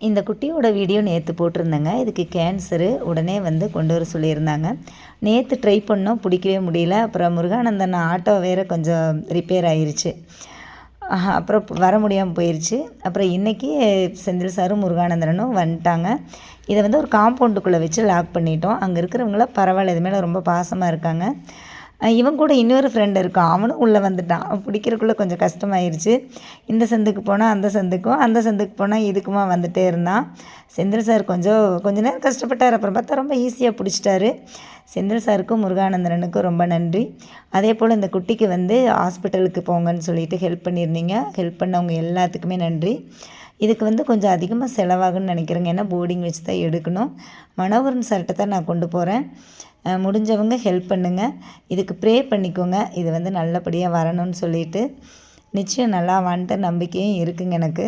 இந்த குட்டியோட வீடியோ நேற்று போட்டிருந்தேங்க. இதுக்கு கேன்சரு உடனே வந்து கொண்டு வர சொல்லியிருந்தாங்க. நேற்று ட்ரை பண்ணோம் பிடிக்கவே முடியல. அப்புறம் முருகானந்தன் ஆட்டோ வேறு கொஞ்சம் ரிப்பேர் ஆயிடுச்சு அப்புறம் வர முடியாமல் போயிடுச்சு அப்புறம் இன்றைக்கி செந்தில் சாரும் முருகானந்தனும் வந்துட்டாங்க. இதை வந்து ஒரு காம்பவுண்டுக்குள்ளே வச்சு லாக் பண்ணிட்டோம். அங்கே இருக்கிறவங்களாம் பரவாயில்ல இது மேலே ரொம்ப பாசமாக இருக்காங்க. இவன் கூட இன்னொரு ஃப்ரெண்டு இருக்கான். அவனும் உள்ளே வந்துட்டான். அவன் பிடிக்கிறக்குள்ளே கொஞ்சம் கஷ்டமாயிருச்சு. இந்த சந்துக்கு போனால் அந்த சந்துக்கும் அந்த சந்துக்கு போனால் இதுக்குமா வந்துகிட்டே இருந்தான். செந்தில் சார் கொஞ்சம் கொஞ்ச நேரம் கஷ்டப்பட்டார். அப்புறம் பார்த்தா ரொம்ப ஈஸியாக பிடிச்சிட்டாரு. செந்தில் சாருக்கும் முருகானந்தரனுக்கும் ரொம்ப நன்றி. அதே போல் இந்த குட்டிக்கு வந்து ஹாஸ்பிட்டலுக்கு போங்கன்னு சொல்லிட்டு ஹெல்ப் பண்ணியிருந்தீங்க. ஹெல்ப் பண்ணவங்க எல்லாத்துக்குமே நன்றி. இதுக்கு வந்து கொஞ்சம் அதிகமாக செலவாகும்னு நினைக்கிறேங்க. ஏன்னா போர்டிங் வச்சு தான் எடுக்கணும். மனோகரன் சார்கிட்ட தான் நான் கொண்டு போகிறேன் முடிஞ்சவங்க ஹெல்ப் பண்ணுங்கள் இதுக்கு ப்ரே பண்ணிக்கோங்க. இது வந்து நல்லபடியாக வரணும்னு சொல்லிட்டு. நிச்சயம் நல்லா வந்துட்டு நம்பிக்கையும் இருக்குங்க எனக்கு.